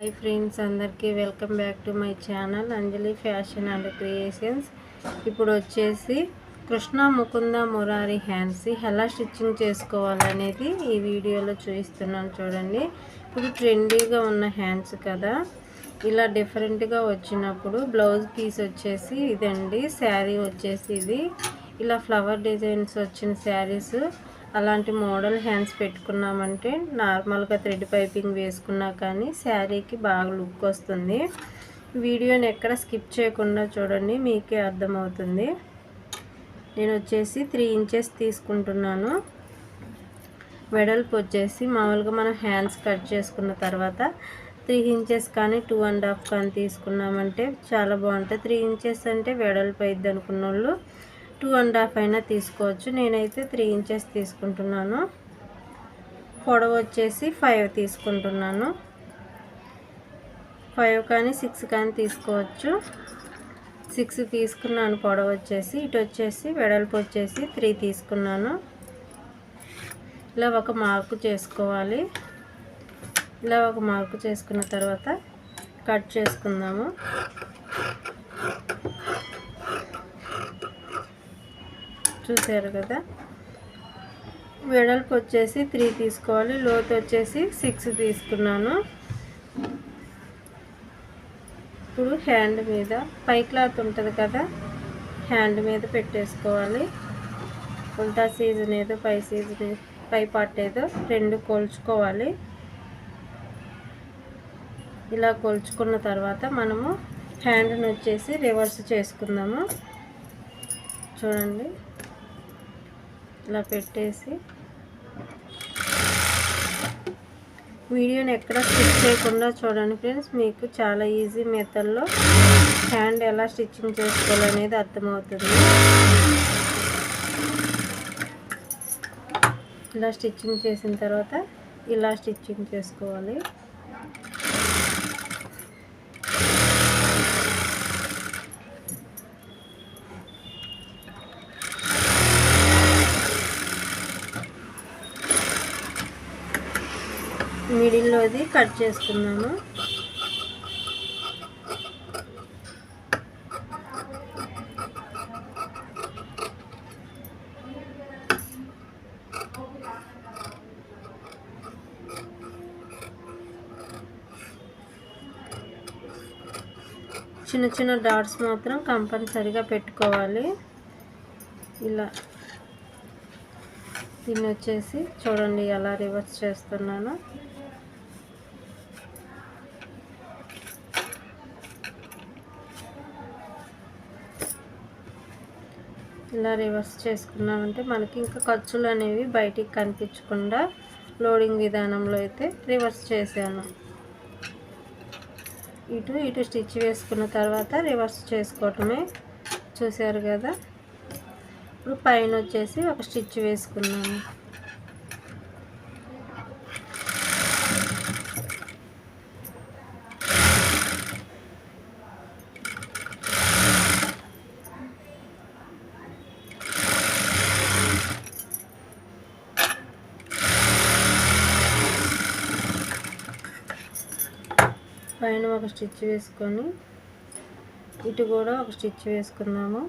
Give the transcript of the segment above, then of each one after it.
Hi friends అందరికీ welcome back to my channel Anjali fashion and creations. ఇప్పుడు వచ్చేసి Krishna Mukunda Murari hands. ఎలా స్టిచ్చింగ్ చేసుకోవాలనేది ఈ వీడియోలో చూపిస్తున్నాను చూడండి. ఇప్పుడు ట్రెండీగా ఉన్న హ్యాండ్స్ కదా. ఇలా డిఫరెంట్గా వచ్చినప్పుడు బ్లౌజ్ పీస్ వచ్చేసి ఇదండి శారీ వచ్చేసి ఇది. ఇలా ఫ్లవర్ డిజైన్స్ వచ్చిన శారీస్. అలాంటి మోడల్ హ్యాండ్స్ పెట్టుకున్నామంటే నార్మల్గా థ్రెడ్ పైపింగ్ వేసుకున్నా కానీ శారీకి బాగా లుక్ వస్తుంది. వీడియోని ఎక్కడ స్కిప్ చేయకుండా చూడండి మీకే అర్థమవుతుంది. నేను వచ్చేసి త్రీ ఇంచెస్ తీసుకుంటున్నాను. వెడల్పు వచ్చేసి మామూలుగా మనం హ్యాండ్స్ కట్ చేసుకున్న తర్వాత త్రీ ఇంచెస్ కానీ టూ అండ్ హాఫ్ కానీ తీసుకున్నామంటే చాలా బాగుంటుంది. త్రీ ఇంచెస్ అంటే వెడల్పు అయింది అనుకున్న వాళ్ళు టూ అండ్ హాఫ్ అయినా తీసుకోవచ్చు. నేనైతే త్రీ ఇంచెస్ తీసుకుంటున్నాను. పొడవు వచ్చేసి ఫైవ్ తీసుకుంటున్నాను. ఫైవ్ కానీ సిక్స్ కానీ తీసుకోవచ్చు. సిక్స్ తీసుకున్నాను. పొడవు వచ్చేసి ఇటు వచ్చేసి వెడల్పు వచ్చేసి త్రీ తీసుకున్నాను. ఇలా ఒక మార్కు చేసుకోవాలి. ఇలా ఒక మార్కు చేసుకున్న తర్వాత కట్ చేసుకుందాము. చూసారు కదా. వెడల్పు వచ్చేసి త్రీ తీసుకోవాలి. లోతు వచ్చేసి సిక్స్ తీసుకున్నాను. ఇప్పుడు హ్యాండ్ మీద పై క్లాత్ ఉంటుంది కదా హ్యాండ్ మీద పెట్టేసుకోవాలి. ఉల్టా సీజన్ ఏదో పై సీజన్ పై పార్ట్ ఏదో రెండు కొలుచుకోవాలి. ఇలా కొలుచుకున్న తర్వాత మనము హ్యాండ్ని వచ్చేసి రివర్స్ చేసుకుందాము. చూడండి. ఇలా పెట్టేసి వీడియోని ఎక్కడ స్టిచ్ చేయకుండా చూడండి ఫ్రెండ్స్. మీకు చాలా ఈజీ మెథడ్లో హ్యాండ్ ఎలా స్టిచ్చింగ్ చేసుకోవాలనేది అర్థమవుతుంది. ఇలా స్టిచ్చింగ్ చేసిన తర్వాత ఇలా స్టిచ్చింగ్ చేసుకోవాలి. మిడిల్లోది కట్ చేసుకున్నాను. చిన్న చిన్న డాట్స్ మాత్రం కంపల్సరిగా పెట్టుకోవాలి. ఇలా దీన్ని వచ్చేసి చూడండి ఎలా రివర్స్ చేస్తున్నాను. ఇలా రివర్స్ చేసుకున్నామంటే మనకి ఇంకా ఖర్చులు అనేవి బయటికి కనిపించకుండా లోడింగ్ విధానంలో అయితే రివర్స్ చేశాను. ఇటు ఇటు స్టిచ్ వేసుకున్న తర్వాత రివర్స్ చేసుకోవటమే చూశారు కదా. ఇప్పుడు పైన వచ్చేసి ఒక స్టిచ్ వేసుకున్నాను. పైన ఒక స్టిచ్ వేసుకొని ఇటు కూడా ఒక స్టిచ్ వేసుకుందాము.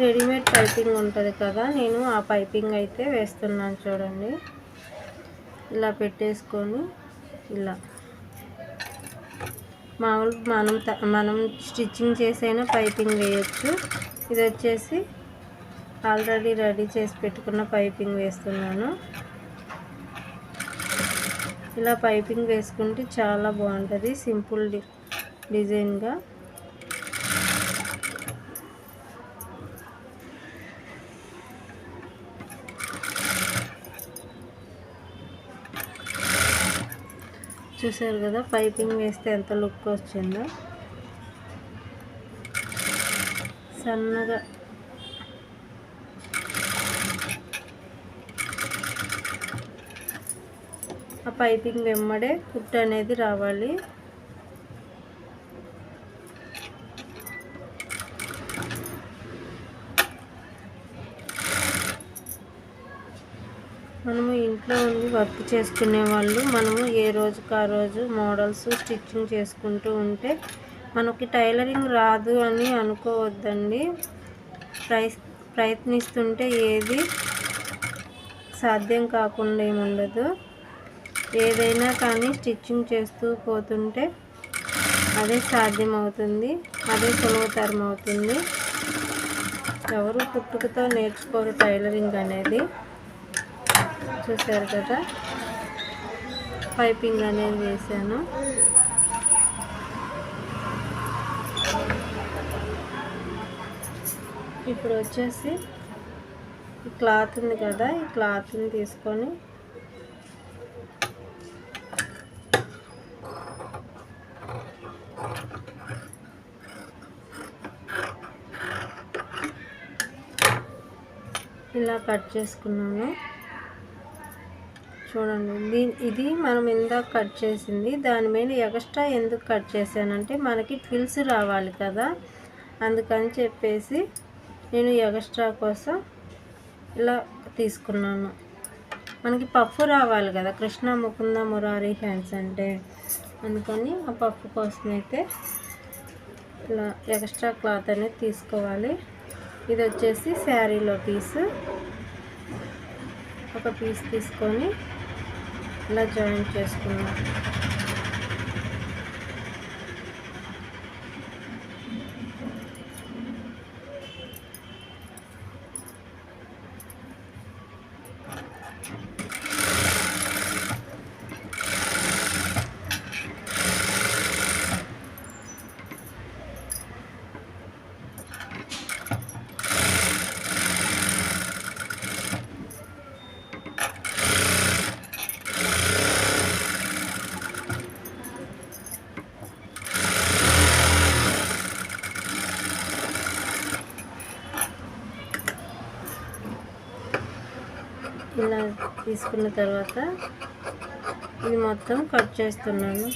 రెడీమేడ్ పైపింగ్ ఉంటుంది కదా నేను ఆ పైపింగ్ అయితే వేస్తున్నాను చూడండి. ఇలా పెట్టేసుకొని ఇలా. మామూలు మనం మనం స్టిచ్చింగ్ చేసైనా పైపింగ్ వేయచ్చు. ఇది వచ్చేసి ఆల్రెడీ రెడీ చేసి పెట్టుకున్న పైపింగ్ వేస్తున్నాను. ఇలా పైపింగ్ వేసుకుంటే చాలా బాగుంటుంది సింపుల్ డిజైన్గా. చూసారు కదా పైపింగ్ వేస్తే ఎంత లుక్ వచ్చిందో. సన్నగా. ఆ పైపింగ్ వెమ్మడే కుట్టు అనేది రావాలి. మనము ఇంట్లో ఉండి వర్క్ చేసుకునే వాళ్ళు మనము ఏ రోజుకి ఆ రోజు మోడల్స్ స్టిచ్చింగ్ చేసుకుంటూ ఉంటే మనకి టైలరింగ్ రాదు అని అనుకోవద్దండి. ప్రయ ప్రయత్నిస్తుంటే ఏది సాధ్యం కాకుండా ఏముండదు ఏదైనా కానీ స్టిచ్చింగ్ చేస్తూ పోతుంటే అదే సాధ్యం అవుతుంది అదే సులభతరం అవుతుంది. ఎవరు పుట్టుకతో నేర్చుకోరు టైలరింగ్ అనేది చూసారు కదా? పైపింగ్ అనేది వేసాను ఇప్పుడు వచ్చేసి ఈ క్లాత్ ఉంది కదా ఈ క్లాత్ని తీసుకొని ఇలా కట్ చేసుకున్నాను చూడండి. దీని ఇది మనం ఇందాక కట్ చేసింది. దాని మీద ఎక్స్ట్రా ఎందుకు కట్ చేశానంటే మనకి ట్విల్స్ రావాలి కదా. అందుకని చెప్పేసి నేను ఎక్స్ట్రా కోసం ఇలా తీసుకున్నాను. మనకి పప్పు రావాలి కదా. కృష్ణ ముకుంద మురారి హ్యాండ్స్ అంటే. అందుకని ఆ పప్పు కోసం అయితే ఇలా ఎక్స్ట్రా క్లాత్ అనేది తీసుకోవాలి. ఇది వచ్చేసి శారీలో పీసు. ఒక పీస్ తీసుకొని ఇలా జాయిన్ చేసుకున్నాం ఇలా తీసుకున్న తర్వాత ఇది మొత్తం కట్ చేస్తున్నాను.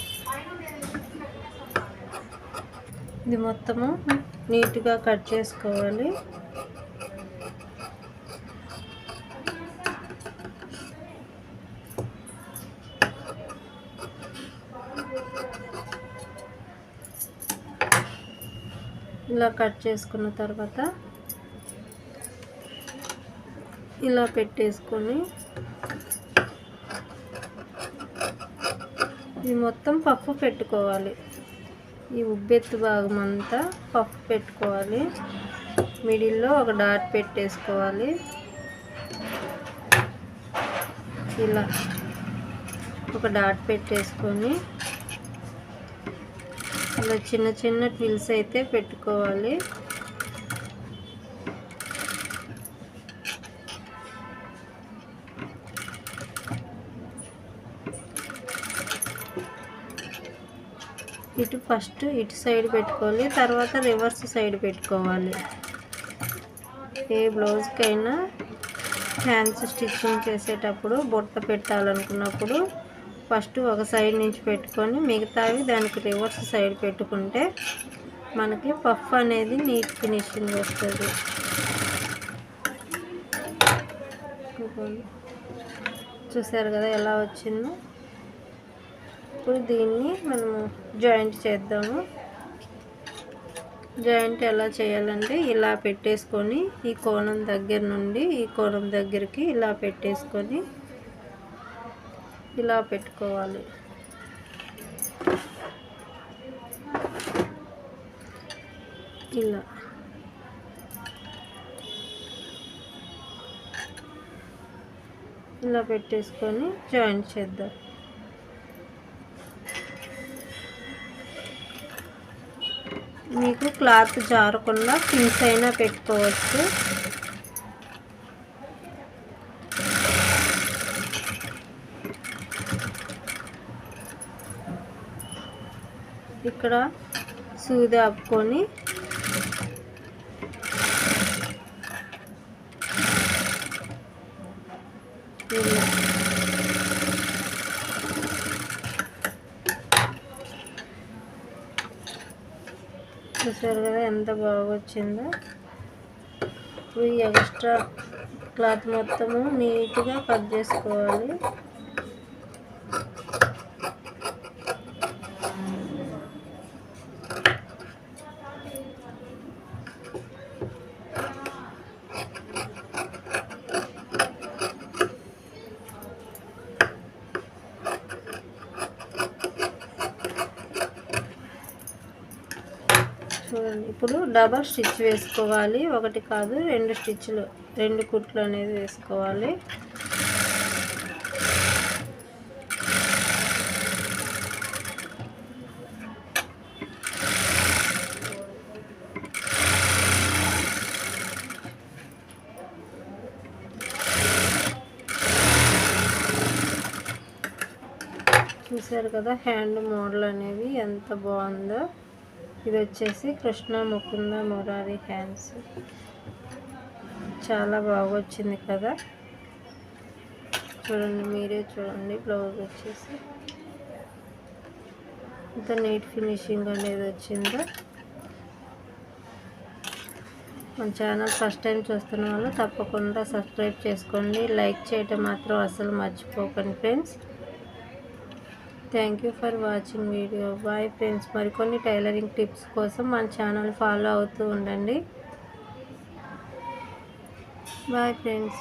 ఇది మొత్తము నీట్గా కట్ చేసుకోవాలి. ఇలా కట్ చేసుకున్న తర్వాత ఇలా పెట్టేసుకొని ఇది మొత్తం పప్పు పెట్టుకోవాలి. ఈ ఉబ్బెత్తు భాగం అంతా పప్పు పెట్టుకోవాలి. మిడిల్లో ఒక డాట్ పెట్టేసుకోవాలి. ఇలా ఒక డాట్ పెట్టేసుకొని ఇలా చిన్న చిన్న ట్విల్స్ అయితే పెట్టుకోవాలి. ఇటు ఫస్ట్ ఇటు సైడ్ పెట్టుకోవాలి తర్వాత రివర్స్ సైడ్ పెట్టుకోవాలి. ఏ బ్లౌజ్కైనా హ్యాండ్స్ స్టిచ్చింగ్ చేసేటప్పుడు బుట్ట పెట్టాలనుకున్నప్పుడు ఫస్ట్ ఒక సైడ్ నుంచి పెట్టుకొని మిగతావి దానికి రివర్స్ సైడ్ పెట్టుకుంటే మనకి పఫ్ అనేది నీట్ ఫినిషింగ్ వస్తుంది. చూసారు కదా ఎలా వచ్చిందో? ఇప్పుడు దీన్ని మనము జాయింట్ చేద్దాము. జాయింట్ ఎలా చేయాలంటే ఇలా పెట్టేసుకొని ఈ కోణం దగ్గర నుండి ఈ కోణం దగ్గరికి ఇలా పెట్టేసుకొని ఇలా పెట్టుకోవాలి. ఇలా. ఇలా పెట్టేసుకొని జాయింట్ చేద్దాం. క్లాత్ జారకుండా పిన్స్ అయినా పెట్టుకోవచ్చు. ఇక్కడ సూది ఆపుకొని ఇలా చూసారు కదా ఎంత బాగా వచ్చిందో ఇప్పుడు ఈ ఎక్స్ట్రా క్లాత్ మొత్తము నీట్గా కట్ చేసుకోవాలి చూడండి ఇప్పుడు డబల్ స్టిచ్ వేసుకోవాలి. ఒకటి కాదు రెండు స్టిచ్లు రెండు కుట్లు అనేది వేసుకోవాలి. చూసారు కదా హ్యాండ్ మోడల్ అనేది ఎంత బాగుందో. ఇది వచ్చేసి కృష్ణ ముకుంద మురారి హ్యాండ్స్. చాలా బాగా వచ్చింది కదా. చూడండి మీరే చూడండి బ్లౌజ్ వచ్చేసి. ఇంత నీట్ ఫినిషింగ్ అనేది వచ్చిందో? మన ఛానల్ ఫస్ట్ టైం చూస్తున్న వాళ్ళు తప్పకుండా సబ్స్క్రైబ్ చేసుకోండి. లైక్ చేయటం మాత్రం అసలు మర్చిపోకండి friends. Thank you for watching video bye friends మరికొన్ని టైలరింగ్ టిప్స్ కోసం మన ఛానల్ ఫాలో అవుతూ ఉండండి. Bye friends